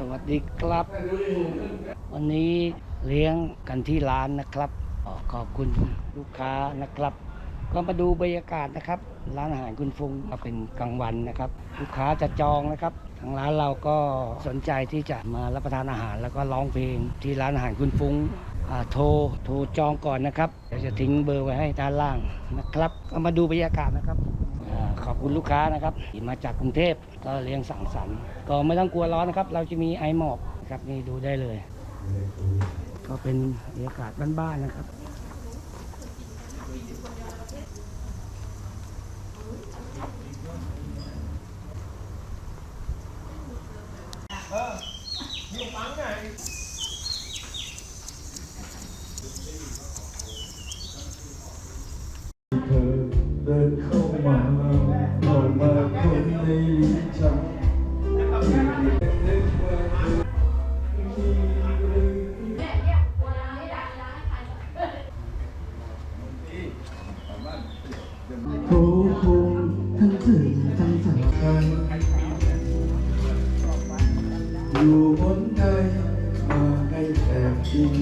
สวัสดีครับ วันนี้เลี้ยงกันที่ร้านนะครับขอบคุณลูกค้านะครับ ก็มาดูบรรยากาศนะครับ ร้านอาหารคุณฟงก็เป็นกลางวันนะครับ ลูกค้าจะจองนะครับ ทางร้านเราก็สนใจที่จะมารับประทานอาหาร แล้วก็ร้องเพลงที่ร้านอาหารคุณฟงโทรโทรจองก่อนนะครับเดี๋ยวจะทิ้งเบอร์ไว้ให้ด้านล่างนะครับ ก็มาดูบรรยากาศนะครับ ขอบคุณลูกค้านะครับที่มาจากกรุงเทพก็เลี้ยงสั่งสรรค์ก็ไม่ต้องกลัวร้อนนะครับ เราจะมีไอหมอกครับนี่ดูได้เลย ก็เป็นบรรยากาศบ้านๆนะครับเธอเดินเข้า ในลิ้นชักโอ้คงทั้งถึงทั้งสำคัญอยู่บนใดมาให้แอบกิน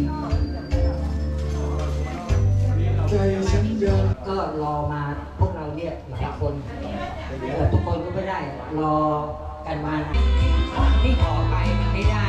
ใจฉันยังก็รอมาพวกเราเนี่ยหลายคน ก็ได้ รอกันมานี่ขอไปไม่ได้